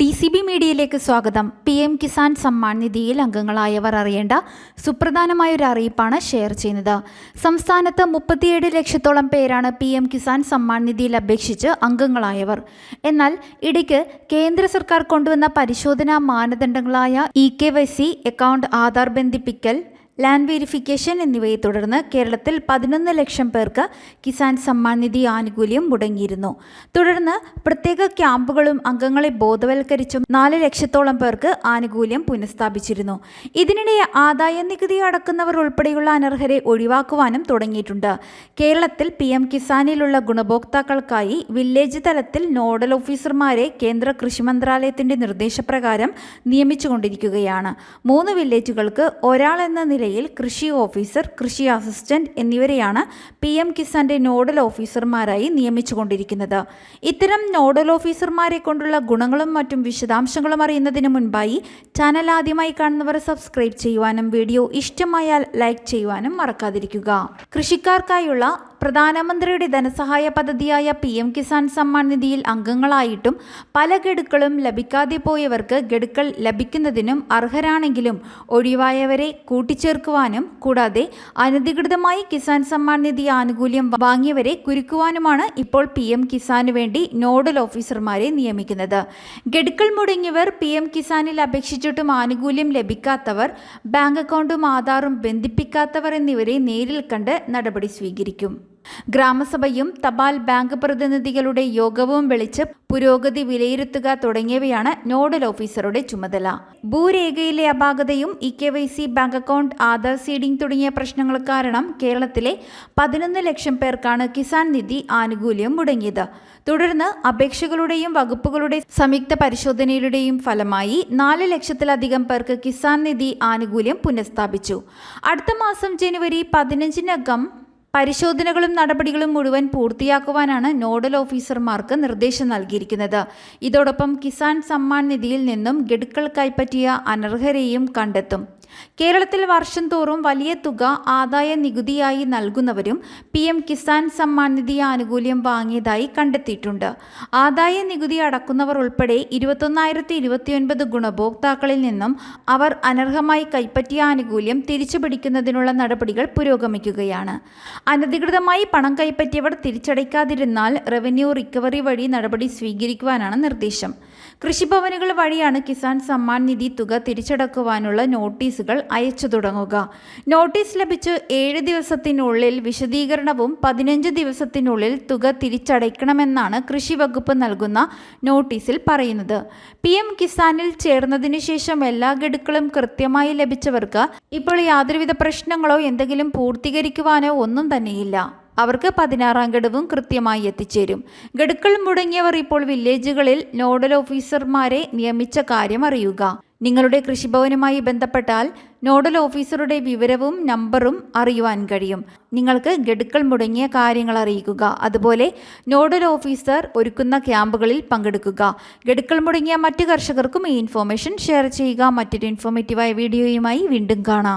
D C B മീഡിയയിലേക്ക് സ്വാഗതം. P M Kisan Samman നിധിയിൽ അംഗങ്ങളായവർ അറിയേണ്ട സുപ്രധാനമായ ഒരു അറിയിപ്പാണ് ഷെയർ ചെയ്യുന്നത്. സംസ്ഥാനത്ത് മുപ്പത്തിയേഴ് ലക്ഷത്തോളം പേരാണ് പി എം കിസാൻ സമ്മാൻ നിധിയിൽ അപേക്ഷിച്ച് അംഗങ്ങളായവർ. എന്നാൽ ഇടയ്ക്ക് കേന്ദ്ര സർക്കാർ കൊണ്ടുവന്ന പരിശോധനാ മാനദണ്ഡങ്ങളായ E K Y C account Aadhaar ബന്ധിപ്പിക്കൽ land verification എന്നിവയെ തുടർന്ന് കേരളത്തിൽ പതിനൊന്ന് ലക്ഷം പേർക്ക് കിസാൻ സമ്മാൻ നിധി ആനുകൂല്യം മുടങ്ങിയിരുന്നു. തുടർന്ന് പ്രത്യേക ക്യാമ്പുകളും അംഗങ്ങളെ ബോധവൽക്കരിച്ചും നാല് ലക്ഷത്തോളം പേർക്ക് ആനുകൂല്യം പുനഃസ്ഥാപിച്ചിരുന്നു. ഇതിനിടെ ആദായ നികുതി അടക്കുന്നവർ ഉൾപ്പെടെയുള്ള അനർഹരെ ഒഴിവാക്കുവാനും തുടങ്ങിയിട്ടുണ്ട്. കേരളത്തിൽ പി എം കിസാനിലുള്ള ഗുണഭോക്താക്കൾക്കായി വില്ലേജ് തലത്തിൽ നോഡൽ ഓഫീസർമാരെ കേന്ദ്ര കൃഷി മന്ത്രാലയത്തിന്റെ നിർദ്ദേശപ്രകാരം നിയമിച്ചുകൊണ്ടിരിക്കുകയാണ്. മൂന്ന് വില്ലേജുകൾക്ക് ഒരാൾ എന്ന നിലയിൽ കൃഷി ഓഫീസർ കൃഷി അസിസ്റ്റന്റ് എന്നിവരെയാണ് പി എം കിസാന്റെ നോഡൽ ഓഫീസർമാരായി നിയമിച്ചുകൊണ്ടിരിക്കുന്നത്. ഇത്തരം നോഡൽ ഓഫീസർമാരെ കൊണ്ടുള്ള ഗുണങ്ങളും മറ്റും വിശദാംശങ്ങളും അറിയുന്നതിന് മുൻപായി ചാനൽ ആദ്യമായി കാണുന്നവർ സബ്സ്ക്രൈബ് ചെയ്യുവാനും വീഡിയോ ഇഷ്ടമായാൽ ലൈക്ക് ചെയ്യുവാനും മറക്കാതിരിക്കുക. കൃഷിക്കാർക്കായുള്ള പ്രധാനമന്ത്രിയുടെ ധനസഹായ പദ്ധതിയായ പി എം കിസാൻ സമ്മാൻ നിധിയിൽ അംഗങ്ങളായിട്ടും പല ഗഡുക്കളും ലഭിക്കാതെ പോയവർക്ക് ഗഡുക്കൾ ലഭിക്കുന്നതിനും അർഹരാണെങ്കിലും ഒഴിവായവരെ കൂട്ടിച്ചേർക്കുവാനും കൂടാതെ അനധികൃതമായി കിസാൻ സമ്മാൻ നിധി ആനുകൂല്യം വാങ്ങിയവരെ കുരുക്കുവാനുമാണ് ഇപ്പോൾ പി എം കിസാനു വേണ്ടി നോഡൽ ഓഫീസർമാരെ നിയമിക്കുന്നത്. ഗഡുക്കൾ മുടങ്ങിയവർ പി എം കിസാനിൽ അപേക്ഷിച്ചിട്ടും ആനുകൂല്യം ലഭിക്കാത്തവർ ബാങ്ക് അക്കൗണ്ടും ആധാറും ബന്ധിപ്പിക്കാത്തവർ എന്നിവരെ നേരിൽ കണ്ട് നടപടി സ്വീകരിക്കും. ഗ്രാമസഭയും തപാൽ ബാങ്ക് പ്രതിനിധികളുടെ യോഗവും വിളിച്ച് പുരോഗതി വിലയിരുത്തുക തുടങ്ങിയവയാണ് നോഡൽ ഓഫീസറുടെ ചുമതല. ഭൂരേഖയിലെ അപാകതയും E K Y C bank account Aadhaar seeding തുടങ്ങിയ പ്രശ്നങ്ങൾ കാരണം കേരളത്തിലെ പതിനൊന്ന് ലക്ഷം പേർക്കാണ് കിസാൻ നിധി ആനുകൂല്യം മുടങ്ങിയത്. തുടർന്ന് അപേക്ഷകളുടെയും വകുപ്പുകളുടെ സംയുക്ത പരിശോധനയുടെയും ഫലമായി നാല് ലക്ഷത്തിലധികം പേർക്ക് കിസാൻ നിധി ആനുകൂല്യം പുനഃസ്ഥാപിച്ചു. അടുത്ത മാസം ജനുവരി പതിനഞ്ചിനകം പരിശോധനകളും നടപടികളും മുഴുവൻ പൂർത്തിയാക്കുവാനാണ് നോഡൽ ഓഫീസർമാർക്ക് നിർദ്ദേശം നൽകിയിരിക്കുന്നത്. ഇതോടൊപ്പം കിസാൻ സമ്മാൻ നിധിയിൽ നിന്നും ഗഡുക്കൾ കൈപ്പറ്റിയ അനർഹരെയും കണ്ടെത്തും. കേരളത്തിൽ വർഷം തോറും വലിയ തുക ആദായ നികുതിയായി നൽകുന്നവരും പി എം കിസാൻ സമ്മാൻ നിധി ആനുകൂല്യം വാങ്ങിയതായി കണ്ടെത്തിയിട്ടുണ്ട്. ആദായ നികുതി അടക്കുന്നവർ ഉൾപ്പെടെ ഇരുപത്തൊന്നായിരത്തി ഇരുപത്തിയൊൻപത് ഗുണഭോക്താക്കളിൽ നിന്നും അവർ അനർഹമായി കൈപ്പറ്റിയ ആനുകൂല്യം തിരിച്ചുപിടിക്കുന്നതിനുള്ള നടപടികൾ പുരോഗമിക്കുകയാണ്. അനധികൃതമായി പണം കൈപ്പറ്റിയവർ തിരിച്ചടയ്ക്കാതിരുന്നാൽ റവന്യൂ റിക്കവറി വഴി നടപടി സ്വീകരിക്കുവാനാണ് നിർദ്ദേശം. കൃഷിഭവനുകൾ വഴിയാണ് കിസാൻ സമ്മാൻ നിധി തുക തിരിച്ചടക്കുവാനുള്ള നോട്ടീസുകൾ അയച്ചു തുടങ്ങുക. നോട്ടീസ് ലഭിച്ച് ഏഴ് ദിവസത്തിനുള്ളിൽ വിശദീകരണവും പതിനഞ്ച് ദിവസത്തിനുള്ളിൽ തുക തിരിച്ചടയ്ക്കണമെന്നാണ് കൃഷി വകുപ്പ് നൽകുന്ന നോട്ടീസിൽ പറയുന്നത്. പി എം കിസാനിൽ ചേർന്നതിനു ശേഷം എല്ലാ ഗഡുക്കളും കൃത്യമായി ലഭിച്ചവർക്ക് ഇപ്പോൾ യാതൊരുവിധ പ്രശ്നങ്ങളോ എന്തെങ്കിലും പൂർത്തീകരിക്കുവാനോ ഒന്നും തന്നെയില്ല. അവർക്ക് പതിനാറാം ഗഡുവും കൃത്യമായി എത്തിച്ചേരും. ഗഡുക്കൾ മുടങ്ങിയവർ ഇപ്പോൾ വില്ലേജുകളിൽ നോഡൽ ഓഫീസർമാരെ നിയമിച്ച കാര്യം അറിയുക. നിങ്ങളുടെ കൃഷിഭവനുമായി ബന്ധപ്പെട്ടാൽ നോഡൽ ഓഫീസറുടെ വിവരവും നമ്പറും അറിയുവാൻ കഴിയും. നിങ്ങൾക്ക് ഗഡുക്കൾ മുടങ്ങിയ കാര്യങ്ങൾ അറിയിക്കുക. അതുപോലെ നോഡൽ ഓഫീസർ ഒരുക്കുന്ന ക്യാമ്പുകളിൽ പങ്കെടുക്കുക. ഗഡുക്കൾ മുടങ്ങിയ മറ്റു കർഷകർക്കും ഈ ഇൻഫോർമേഷൻ ഷെയർ ചെയ്യുക. മറ്റൊരു ഇൻഫോർമേറ്റീവായ വീഡിയോയുമായി വീണ്ടും കാണാം.